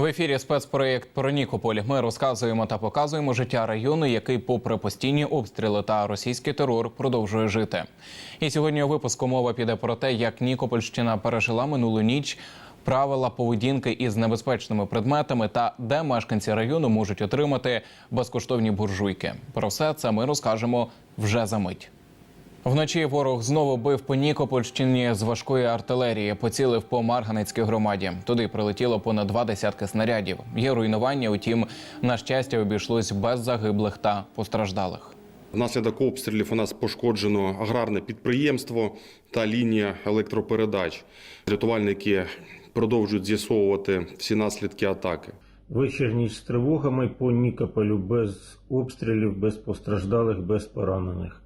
В ефірі спецпроєкт про Нікополь. Ми розказуємо та показуємо життя району, який, попри постійні обстріли та російський терор, продовжує жити. І сьогодні у випуску мова піде про те, як Нікопольщина пережила минулу ніч. Правила поведінки із небезпечними предметами та де мешканці району можуть отримати безкоштовні буржуйки. Про все це ми розкажемо вже за мить. Вночі ворог знову бив по Нікопольщині з важкої артилерії, поцілив по Марганецькій громаді. Туди прилетіло понад два десятки снарядів. Є руйнування, утім, на щастя, обійшлось без загиблих та постраждалих. Внаслідок обстрілів у нас пошкоджено аграрне підприємство та лінія електропередач. Рятувальники продовжують з'ясовувати всі наслідки атаки. Вечір ніч з тривогами по Нікополю без обстрілів, без постраждалих, без поранених.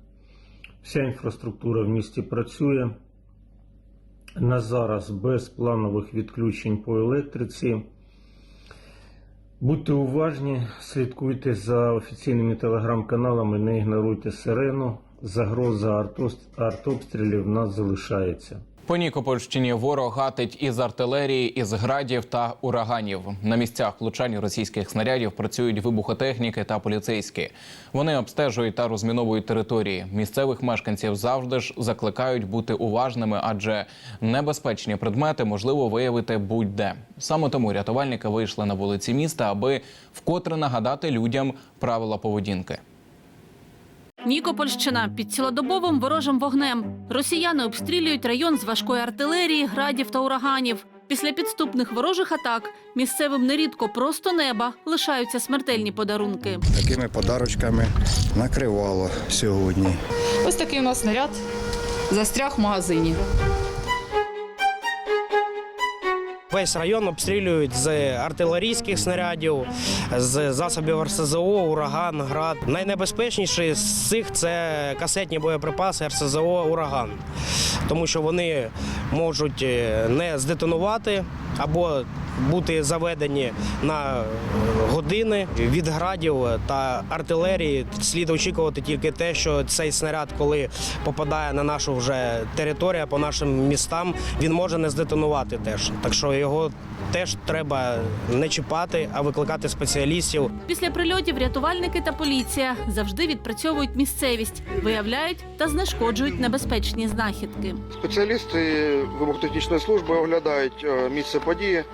Вся інфраструктура в місті працює. На зараз без планових відключень по електриці. Будьте уважні, слідкуйте за офіційними телеграм-каналами, не ігноруйте сирену. Загроза артобстрілів в нас залишається. По Нікопольщині ворог гатить із артилерії, із градів та ураганів. На місцях влучань російських снарядів працюють вибухотехніки та поліцейські. Вони обстежують та розміновують території. Місцевих мешканців завжди ж закликають бути уважними, адже небезпечні предмети можливо виявити будь-де. Саме тому рятувальники вийшли на вулиці міста, аби вкотре нагадати людям правила поведінки. Нікопольщина під цілодобовим ворожим вогнем. Росіяни обстрілюють район з важкої артилерії, градів та ураганів. Після підступних ворожих атак місцевим нерідко просто неба лишаються смертельні подарунки. Такими подарочками накривало сьогодні. Ось такий у нас снаряд застряг в магазині. Весь район обстрілюють з артилерійських снарядів, з засобів РСЗО, ураган, град. Найнебезпечніші з цих це касетні боєприпаси РСЗО Ураган, тому що вони можуть е, не здетонувати або бути заведені на е, години від градів та артилерії. Слід очікувати тільки те, що цей снаряд, коли попадає на нашу вже територію, по нашим містам, він може не здетонувати теж. Так що його теж треба не чіпати, а викликати спеціалістів. Після прильотів рятувальники та поліція завжди відпрацьовують місцевість, виявляють та знешкоджують небезпечні знахідки. Спеціалісти вибухотехнічної служби оглядають е, місце події,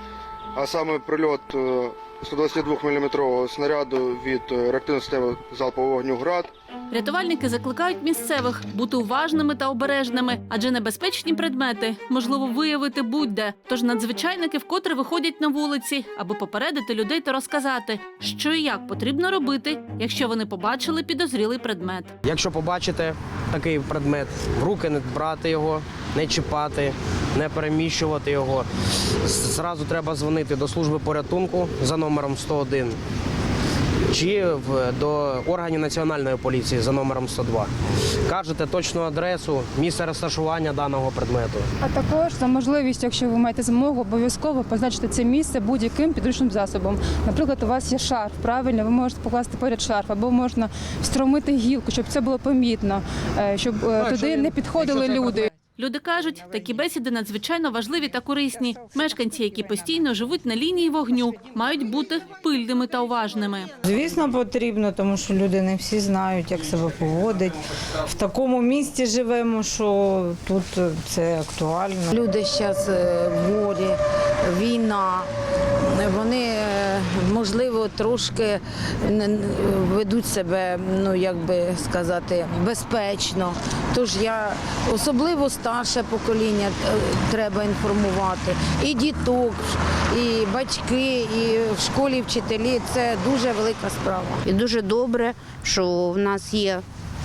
а саме прильот е, 122 мм снаряду від е, реактивної системи залпового вогню «Град». Рятувальники закликають місцевих бути уважними та обережними, адже небезпечні предмети можливо виявити будь-де. Тож надзвичайники вкотре виходять на вулиці, аби попередити людей та розказати, що і як потрібно робити, якщо вони побачили підозрілий предмет. Якщо побачите такий предмет, в руки не брати його, не чіпати, не переміщувати його. Зразу треба дзвонити до служби порятунку за номером 101 чи до органів національної поліції за номером 102. Кажете точну адресу, місце розташування даного предмету. А також за можливість, якщо ви маєте змогу, обов'язково позначити це місце будь-яким підручним засобом. Наприклад, у вас є шарф, правильно, ви можете покласти поряд шарф, або можна встромити гілку, щоб це було помітно, е, щоб е, туди він- не підходили люди. Люди кажуть, такі бесіди надзвичайно важливі та корисні. Мешканці, які постійно живуть на лінії вогню, мають бути пильними та уважними. Звісно, потрібно, тому що люди не всі знають, як себе поводить. В такому місті живемо, що тут це актуально. Люди зараз в горі, війна. Вони, е, можливо, трошки ведуть себе, ну як би сказати, безпечно. Тож я особливо старше покоління е, треба інформувати. І діток, і батьки, і в школі вчителі це дуже велика справа. І дуже добре, що в нас є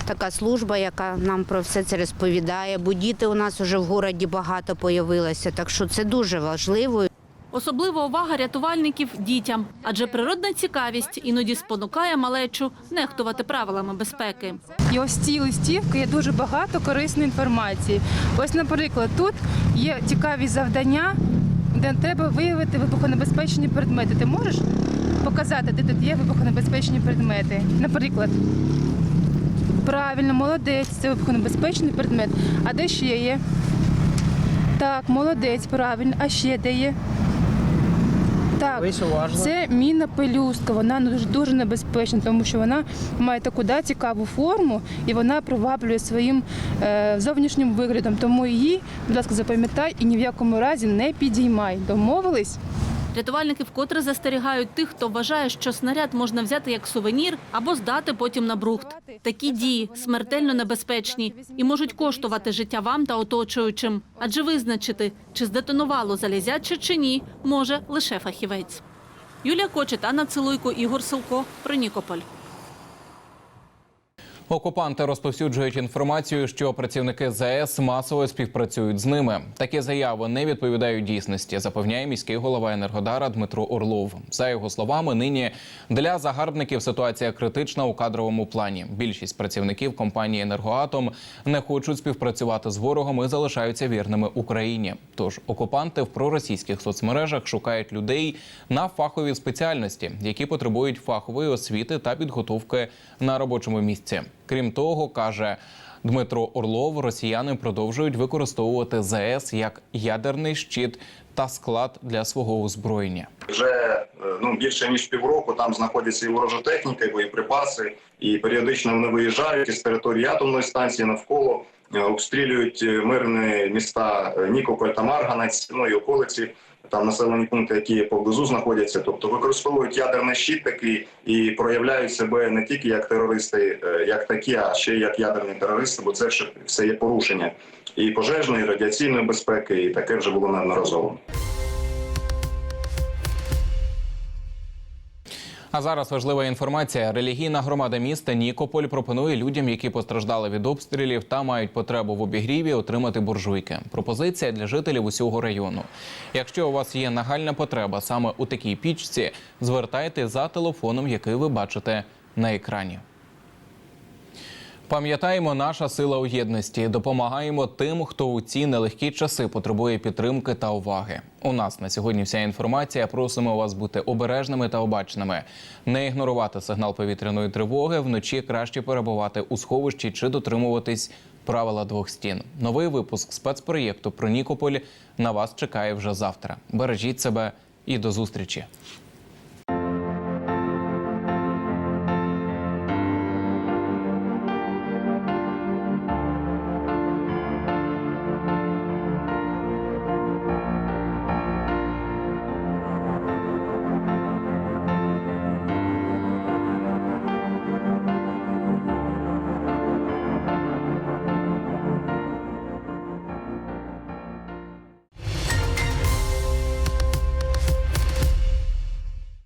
така служба, яка нам про все це розповідає. Бо діти у нас вже в городі багато появилося, так що це дуже важливо. Особлива увага рятувальників дітям, адже природна цікавість іноді спонукає малечу нехтувати правилами безпеки. І ось ці листівки є дуже багато корисної інформації. Ось, наприклад, тут є цікаві завдання, де треба виявити вибухонебезпечні предмети. Ти можеш показати, де тут є вибухонебезпечні предмети? Наприклад, правильно, молодець, це вибухонебезпечний предмет. А де ще є? Так, молодець, правильно. А ще де є? Так, Дивись уважно. це міна пелюстка. Вона дуже дуже небезпечна, тому що вона має таку да, цікаву форму і вона приваблює своїм е, зовнішнім виглядом. Тому її, будь ласка, запам'ятай і ні в якому разі не підіймай. Домовились? Рятувальники вкотре застерігають тих, хто вважає, що снаряд можна взяти як сувенір або здати потім на брухт. Такі дії смертельно небезпечні і можуть коштувати життя вам та оточуючим. Адже визначити, чи здетонувало залізяче чи ні, може лише фахівець. Юлія Кочет, Анна Цилуйко, Ігор Силко. Про Нікополь. Окупанти розповсюджують інформацію, що працівники ЗАЕС масово співпрацюють з ними. Такі заяви не відповідають дійсності, запевняє міський голова Енергодара Дмитро Орлов. За його словами, нині для загарбників ситуація критична у кадровому плані. Більшість працівників компанії Енергоатом не хочуть співпрацювати з ворогом і залишаються вірними Україні. Тож окупанти в проросійських соцмережах шукають людей на фахові спеціальності, які потребують фахової освіти та підготовки на робочому місці. Крім того, каже Дмитро Орлов, росіяни продовжують використовувати ЗАЕС як ядерний щит та склад для свого озброєння. Вже е, ну більше ніж півроку там знаходиться і ворожа техніка, і боєприпаси, і періодично вони виїжджають із території атомної станції навколо е, обстрілюють е, мирні міста Нікополь та Марганець, ну і околиці. Там населені пункти, які поблизу знаходяться, тобто використовують ядерний щит такий і проявляють себе не тільки як терористи, е, як такі, а ще й як ядерні терористи, бо це все є порушення і пожежної, і радіаційної безпеки, і таке вже було неодноразово. А зараз важлива інформація. Релігійна громада міста Нікополь пропонує людям, які постраждали від обстрілів та мають потребу в обігріві, отримати буржуйки. Пропозиція для жителів усього району. Якщо у вас є нагальна потреба саме у такій пічці, звертайте за телефоном, який ви бачите на екрані. Пам'ятаємо, наша сила у єдності. Допомагаємо тим, хто у ці нелегкі часи потребує підтримки та уваги. У нас на сьогодні вся інформація. Просимо вас бути обережними та обачними, не ігнорувати сигнал повітряної тривоги. Вночі краще перебувати у сховищі чи дотримуватись правила двох стін. Новий випуск спецпроєкту про Нікополь на вас чекає вже завтра. Бережіть себе і до зустрічі.